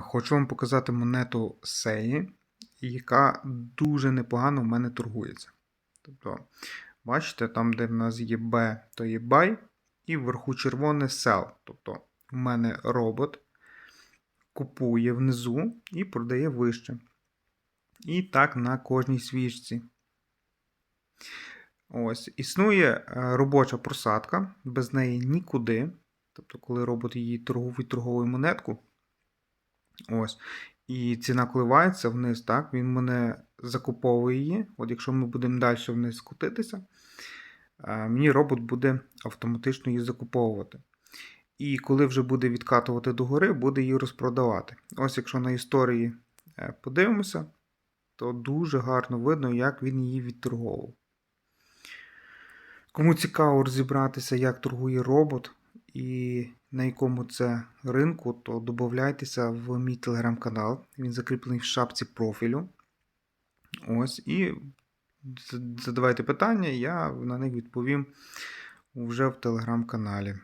Хочу вам показати монету Сеї, яка дуже непогано в мене торгується. Тобто, бачите, там, де в нас є B, то є buy, і вверху червоне sell. Тобто, в мене робот купує внизу і продає вище. І так на кожній свічці. Ось, існує е, робоча просадка, без неї нікуди. Тобто, коли робот її торгує торгову монетку, ось, і ціна коливається вниз, так, він мене закуповує її. От якщо ми будемо далі вниз скотитися, е, мені робот буде автоматично її закуповувати. І коли вже буде відкатувати догори, буде її розпродавати. Ось якщо на історії е, подивимося, то дуже гарно видно, як він її відторговував. Кому цікаво розібратися, як торгує робот і на якому це ринку, то додайтеся в мій телеграм-канал. Він закріплений в шапці профілю. Ось, і задавайте питання, я на них відповім вже в телеграм-каналі.